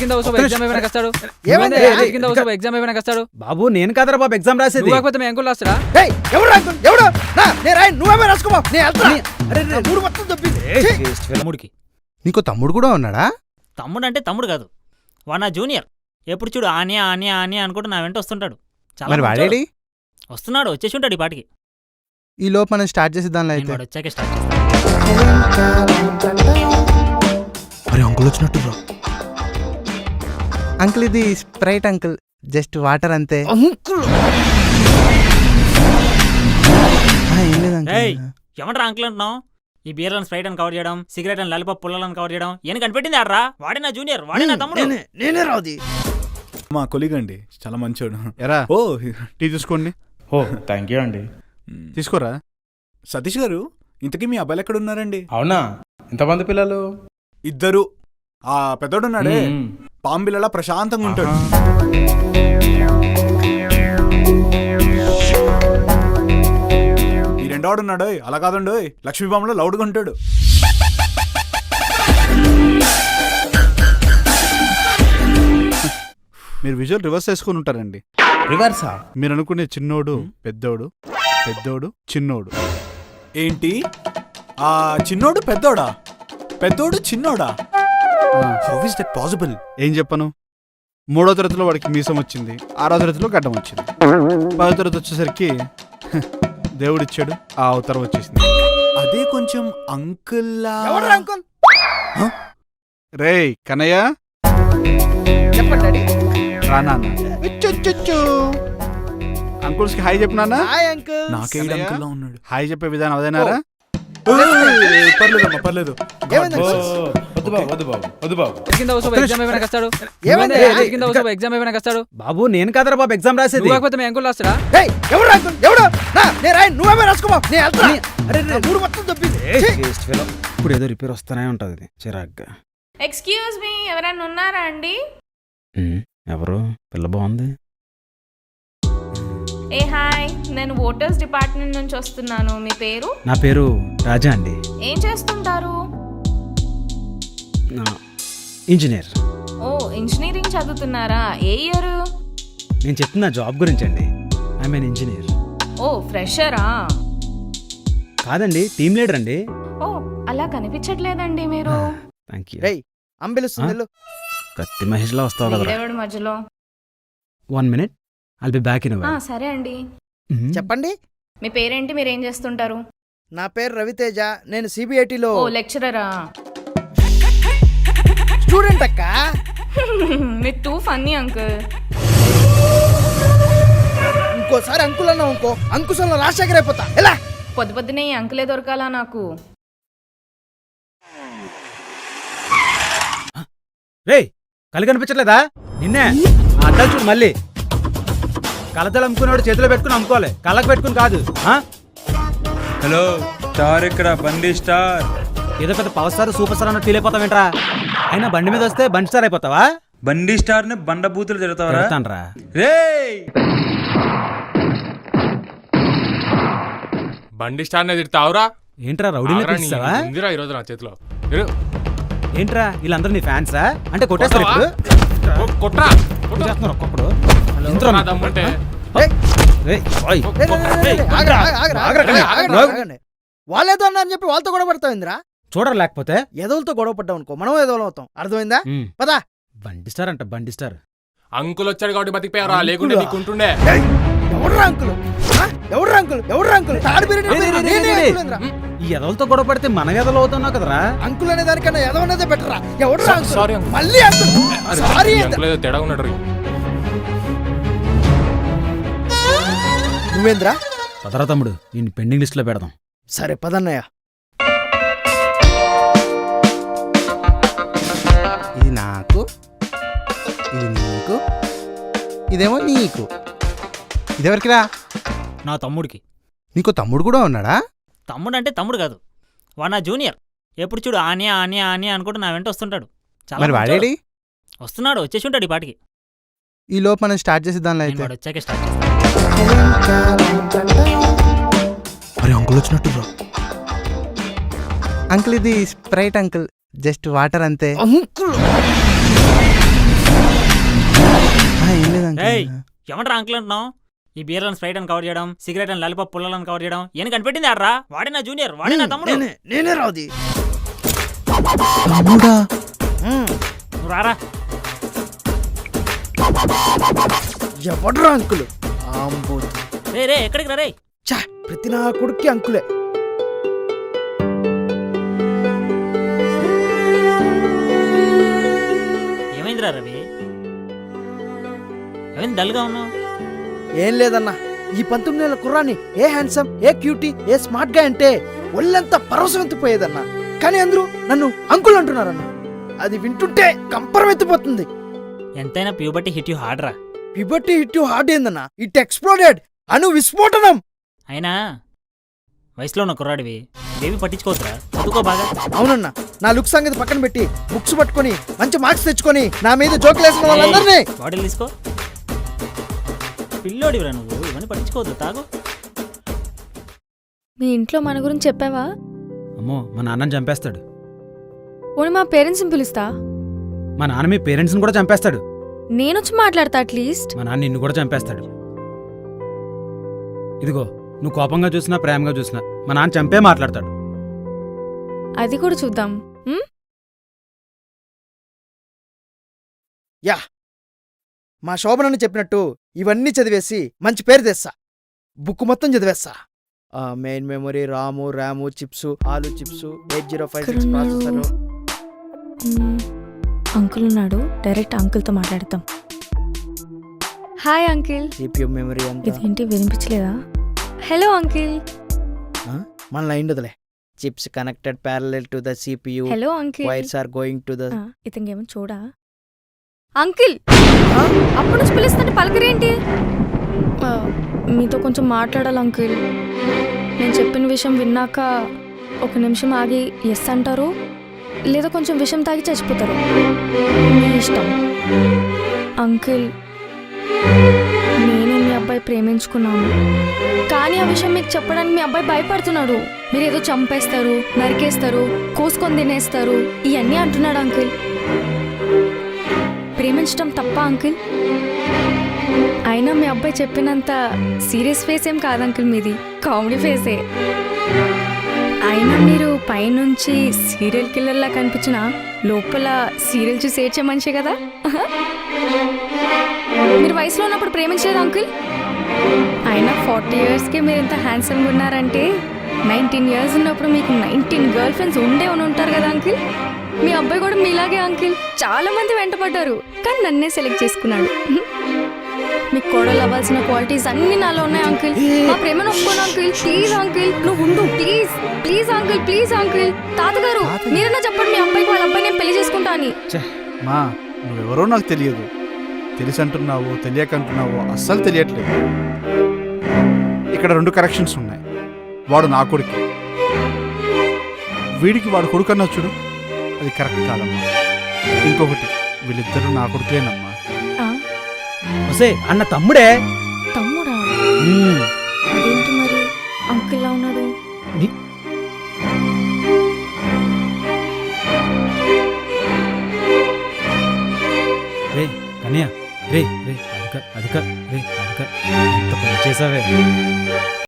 కింద ఎగ్జామ్ ఏమైనా కస్తాడు ఏమైంది? నువ్వేంది? కింద ఎగ్జామ్ ఏమైనా కస్తాడు బాబు నేను కదరా బాబు ఎగ్జామ్ రాసేది. నువ్వు కాకపోతే మీ అంకుల్ రాస్తాడా? ఏయ్, ఎవరు అంకుల్? ఎవడు? నా, నేను నువ్వేమే రాసుకోమా నేను వెళ్తా అరే నా మూడు మొత్తం తప్పింది! తమ్ముడికి నీకు తమ్ముడు కూడా ఉన్నాడా? తమ్ముడు అంటే తమ్ముడు కాదు. వాడు నా జూనియర్. ఎప్పుడు చూడు ఆనియా ఆనియా ఆనియా అనుకుంటూ నా వెంట వస్తుంటాడు. చాలా. వాడేడి? వస్తున్నాడు వచ్చేసి ఉంటాడు ఈ పాటికి. ఈ లోపు మనం స్టార్ట్ చేసి దానిలో నేను అయితే. వాడు వచ్చాకే స్టార్ట్ చేస్తాను మరి అంకుల్ వచ్చినట్టు బ్రో అంకుల్ ఇది స్ప్రైట్ అంకుల్ జస్ట్ వాటర్ అంతే. అంకుల్! ఆ, ఏం లేదు. ఏయ్ ఎవరు అంకుల్ అంటున్నావు? ఈ బీర్లను స్ప్రైట్ అని కవర్ చేయడం సిగరెట్ అని లాలిపాప్ పుల్లని కవర్ చేయడం ఏం కనిపెట్టింది ఆడరా? వాడే నా జూనియర్ వాడే నా తమ్ముడు. నేనే నేనే రాది మా కొలీగ్ అండి చాలా మంచోడు. ఎరా ఓ టీ తీసుకోండి. ఓ థ్యాంక్ యూ అండి. తీసుకోరా? సతీష్ గారు ఇంతకీ మీ అబ్బాయిలు ఎక్కడ ఉన్నారండి అవునా? ఎంతమంది పిల్లలు? ఇద్దరు. ఆ పెద్దోడు ఉన్నాడే మ్మ్. పాంబిలలా ప్రశాంతంగా ఉంటాడు. ఈ రెండోడు ఉన్నాడు అలా కాదండు లక్ష్మీబాంలో లౌడ్గా ఉంటాడు. మీరు విజువల్ రివర్స్ చేసుకుని ఉంటారండి. రివర్సా? మీరు అనుకునే చిన్నోడు పెద్దోడు పెద్దోడు చిన్నోడు. ఏంటి? ఆ చిన్నోడు పెద్దోడా? పెద్దోడు చిన్నోడా? హౌ ఇస్ దట్ పాసిబుల్ ఏం చెప్పను? మూడో తరగతిలో వాడికి మీసం వచ్చింది. ఆరో తరగతిలో గడ్డం వచ్చింది. పదో తరగతి వచ్చేసరికి దేవుడిచ్చాడు. ఆ అవతారం వచ్చేసింది. అదే కొంచెం అంకుల్ ఎవరు అంకుల్? రేయ్ కన్నయ్య? చెప్పండి రా ఇచ్చుచ్చుచ్చు. అంకుల్స్కి హాయ్ చెప్పు నాన్న. హాయ్ అంకుల్ నాకే? అంకుల్ లా ఉన్నాడు? హాయ్ చెప్పే విధానం అదేనారా? పర్లేదమ్మా పర్లేదు. వద్దు బాబు వద్దు బాబు వద్దు బాబు. కింద ఎగ్జామ్ ఏమైనా కస్తాడు ఏమైంది? నువ్వేంది? కింద ఎగ్జామ్ ఏమైనా కస్తాడు బాబు నేను కదరా బాబు ఎగ్జామ్ రాసేది. నువ్వు కాకపోతే మీ అంకుల్ రాస్తాడా? ఏయ్, ఎవరు అంకుల్ ఎవడు? నా, నేను రాయను. నువ్వేమే రాసుకోమా నేను వెళ్తా అరే నా మూడు మొత్తం తప్పింది! ఇప్పుడు ఏదో రిపేర్ వస్తానే ఉంటది ఇది. చిరాగ్గా. ఎక్స్క్యూజ్ మీ ఎవరైనా ఉన్నారా అండి? ఉమ్, ఎవరు? పిల్ల బాగుంది? ఏ హాయ్. నేను ఓటర్స్ డిపార్ట్మెంట్ నుంచి వస్తున్నాను. మీ పేరు? నా పేరు రాజా అండి. ఏం చేస్తుంటారు? ఇంజనీర్. ఓ ఇంజనీరింగ్ చదువుతున్నారా? ఏ ఇయర్? నేను చెప్తున్న జాబ్ గురించి అండి ఐ మీన్ ఇంజనీర్. ఓ ఫ్రెషరా? కాదండి టీమ్ లీడర్ అండి. ఓ అలా కనిపించట్లేదండి మీరు. Thank you. రేయ్ అంబిలుస్తుంది వెళ్ళు. కత్తి మహేష్లో వస్తావు కదరా. వీడెవడు మధ్యలో? One minute I'll be back in ఆ, సరే అండి. చెప్పండి. మీ పేరేంటి? మీరు ఏం చేస్తుంటారు? నా పేరు రవితేజ నేను సిబిఐటిలో ఓ లెక్చరరా? స్టూడెంట్ అక్క? మీరు టూ ఫన్నీ అంకుల్ ఇంకోసారి అంకుల్ అన్నావు ఇంకో అంకుశంలో రాజశేఖర్ అయిపోతా. ఎలా? పొద్దు పొద్దునే ఈ అంకులే దొరకాలా నాకు? రేయ్ కళ్ళు కనిపించట్లేదా? నిన్నే ఆ అద్దాలు చూడు మళ్ళీ. కలతలు అమ్ముకునేవాడు చేతిలో పెట్టుకుని అమ్ముకోవాలి. కళ్ళకు పెట్టుకుని కాదు ఆ? హలో స్టార్ ఇక్కడ బండి స్టార్. ఏదో పెద్ద పవర్ స్టార్ సూపర్ స్టార్ అన్నట్టు ఫీల్ అయిపోతావేంట్రా? అయినా బండి మీద వస్తే బండి స్టార్ అయిపోతావా? బండి స్టార్ని బండ బూతులు తిడతావరా? పెడతాన్రా రేయ్! బండి స్టార్నే తిడతావురా? ఏంట్రా రౌడీని ఆగరా నీ- పిలిచావా ఉందిరా ఈరోజు నా చేతిలో. ఇరు. ఏంట్రా వీళ్ళందరూ నీ ఫ్యాన్సా? అంటే కొట్టేస్తారు కొడతావా? ఇప్పుడు. కొ- కొట్రా. కొట్టు. చేస్తున్నారు ఒక్కొక్కడు? ఎంతరా నా దమ్ముంటే. ఏయ్, ఓయ్. రేయ్, రేయ్, రేయ్, రేయ్, ఆగరా, ఆగరా, ఆగరా, ఆగరా, ఆగరా, ఆగరా, ఆగరా, ఆగండి. వాళ్ళేదో అన్నారని చెప్పి వాళ్ళతో గొడవ పడతావు ఇంద్రా చూడరు లేకపోతే ఎదవులతో గొడవ పడ్డావు అనుకో మనం ఎదవలం అవుతాం. అర్థమైందా. పదా. బండి స్టార్ అంట బండి స్టార్. అంకుల్ వచ్చాడు కాబట్టి బతికిపోయారా లేకుంటే? నీకుంటుండే. ఎవడ్రా అంకుల్? ఆ? ఎవడ్రా అంకుల్? ఎవడ్రా అంకుల్. ఈ ఎదలతో గొడవ పడితే మన ఎదలు అవుతున్నావు కదరా? అంకుల్ అనే దానికన్నా ఎదవనేదే బెటరా ఎవడ్రా అంకుల్? సారీ. మళ్ళీ అంకుల్. సారీ ఈ అంకుల్ ఏదో తేడా ఉన్నాడు. నువ్వేంద్రా? పదరా తమ్ముడు నేను పెండింగ్ లిస్ట్లో పెడదాం. సరే పదన్నయ్య. నాకు ఇది నీకు ఇదేమో నీకు. ఇదెవరికిరా? నా తమ్ముడికి. నీకు తమ్ముడు కూడా ఉన్నాడా? తమ్ముడు అంటే తమ్ముడు కాదు. వాడు నా జూనియర్. ఎప్పుడు చూడు ఆనియా ఆనియా ఆనియా అనుకుంటూ నా వెంట వస్తుంటాడు. చాలా మరి మంచోడు. వాడేడి వస్తున్నాడు వచ్చేసి ఉంటాడు ఈ పాటికి. ఈ లోపు మనం స్టార్ట్ చేసి దానిలో నేను అయితే. వాడు వచ్చాకే స్టార్ట్ చేస్తాను మరి అంకుల్ వచ్చినట్టు అంకుల్ ఇది స్ప్రైట్ అంకుల్. జస్ట్ వాటర్ అంతే. అంకుల్! ఏమంటారా అంకుల్ అంటున్నావు? ఈ బీర్లను స్ప్రైట్ అని కవర్ చేయడం సిగరెట్ అని లాలిపాప్ పుల్లలను కవర్ చేయడం ఏం కనిపెట్టింది ఆడరా? వాడే నా జూనియర్ వాడే నా తమ్ముడు. నేనే నేనే రావుది. తమ్ముడా? నువ్వు రారా. ఎవడ్రా అంకులు? ఆంబోతు. రే రే ఎక్కడికి రా రే చా ప్రతి నా కొడుక్కి అంకులే. ఏమైందిరా రవి? ఏమైంది డల్గా ఉన్నావు? ఏం లేదన్నా. ఈ పంతొమ్మిది నెలల కుర్రాన్ని ఏ హ్యాండ్సమ్ ఏ క్యూటీ ఏ స్మార్ట్గా అంటే ఒళ్ళంతా పరవశమెత్తిపోయేదన్నా కానీ అందరూ నన్ను అంకుల్ అంటున్నారన్న. అది వింటుంటే కంపరం ఎత్తిపోతుంది. ఎంతైనా ప్యూబర్టీ హిట్ యూ హార్డ్ రా. పిబట్టి హిట్ హార్డ్ ఏందన్నా? ఇట్ ఎక్స్ప్లోడెడ్ అను విస్ఫోటనం. అయినా వయసులో ఉన్న కుర్రాడివి బేబీ పట్టించుకోవద్దురా. చదువుకో బాగా. అవునన్నా. నా లుక్ సంగతి పక్కన పెట్టి బుక్స్ పట్టుకొని మంచి మార్క్స్ తెచ్చుకొని నా మీద జోకులేసిన వాళ్ళందరినీ. బాటిల్ తీసుకో. పిల్లోడివిరా నువ్వు? ఇవన్నీ పట్టించుకోవద్దు తాగు. మీ ఇంట్లో మన గురించి చెప్పావా? అమ్మో మా నాన్నని చంపేస్తాడు. పోనీ మా పేరెంట్స్ని పిలుస్తా? మా నాన్న మీ పేరెంట్స్ని కూడా చంపేస్తాడు. నేనొచ్చి మాట్లాడతా అట్లీస్ట్ మా నాన్న నిన్ను కూడా చంపేస్తాడు. ఇదిగో నువ్వు కోపంగా చూసినా ప్రేమగా చూసినా మా నాన్న చంపే మాట్లాడతాడు. అది కూడా చూద్దాం. ఉమ్? మా శోభనని చెప్పినట్టు ఇవన్నీ చదివేసి మంచి పేరు తెస్తా. బుక్ మొత్తం చదివేస్తా. ఆ main memory RAM RAM chips ఆలు chips eight zero five six? Processor. Uncle ఉన్నాడు. డైరెక్ట్ అంకుల్తో మాట్లాడతాం. Hi uncle. సిపియు మెమరీ అంతా. ఇదేంటి వినిపించలేదా? Hello uncle. మన లైన్ వదిలే chips connected parallel to the CPU hello uncle. Wires are going to the ఇతనికేమో చూడా? Uncle. అప్పుడు నుంచి పిలుస్తుంటే పలకరేంటి? ఏంటి మీతో కొంచెం మాట్లాడాలి అంకిల్. నేను చెప్పిన విషయం విన్నాక ఒక నిమిషం ఆగి ఎస్ అంటారు లేదా కొంచెం విషం తాగి చచ్చిపోతారు? మీ ఇష్టం. అంకిల్ నేను మీ అబ్బాయి ప్రేమించుకున్నాను. కానీ ఆ విషయం మీకు చెప్పడానికి మీ అబ్బాయి భయపడుతున్నాడు. మీరు ఏదో చంపేస్తారు నరికేస్తారు కోసుకొని తినేస్తారు ఇవన్నీ అంటున్నాడు అంకిల్. ప్రేమించడం తప్ప అంకిల్? అయినా మీ అబ్బాయి చెప్పినంత సీరియస్ ఫేస్ ఏం కాదు అంకిల్ మీది. కామెడీ ఫేసే. అయినా మీరు పైనుంచి సీరియల్ కిల్లర్లా కనిపించిన లోపల సీరియల్ చూసి ఏడ్చే మనిషి కదా? మీరు వయసులో ఉన్నప్పుడు ప్రేమించలేదు అంకుల్? అయినా ఫార్టీ ఇయర్స్కి మీరు ఇంత హ్యాండ్సమ్గా ఉన్నారంటే నైన్టీన్ ఇయర్స్ ఉన్నప్పుడు మీకు నైన్టీన్ గర్ల్ ఫ్రెండ్స్ ఉండే ఉంటారు కదా అంకిల్? మీ అబ్బాయి కూడా మీలాగే అంకిల్. చాలా మంది వెంటపడ్డారు కానీ నన్నే సెలెక్ట్ చేసుకున్నాడు. మీకు కోడలు అవ్వాల్సిన క్వాలిటీస్ అన్ని నాలో ఉన్నాయి అంకిల్. మా ప్రేమను ఒప్పుకోను అంకిల్. Please uncle. నువ్వు ఉండు. Please please uncle. Please uncle. తాతగారు మీరన్నా చెప్పండి మీ అబ్బాయికి వాళ్ళ అబ్బాయి నేను పెళ్ళి చేసుకుంటా అని. మా నువ్వెవరో నాకు తెలియదు. తెలిసి అంటున్నావు తెలియక అంటున్నావు అస్సలు తెలియట్లేదు. ఇక్కడ రెండు కరెక్షన్స్ ఉన్నాయి. వాడు నా కొడుకు. వీడికి వాడు కొడుకు అన్న చూడు. అది కరెక్ట్ కాదమ్మా. ఇంకొకటి వీళ్ళిద్దరూ నా కొడుకులేనమ్మా. ఆ, వసే అన్న తమ్ముడే? తమ్ముడా? మ్మ్. అదేంటి మరి? ఉన్నాడు? నీ- రే కన్యా. రే రే అధిక అధిక రే అధిక ఎంత పని చేసావే?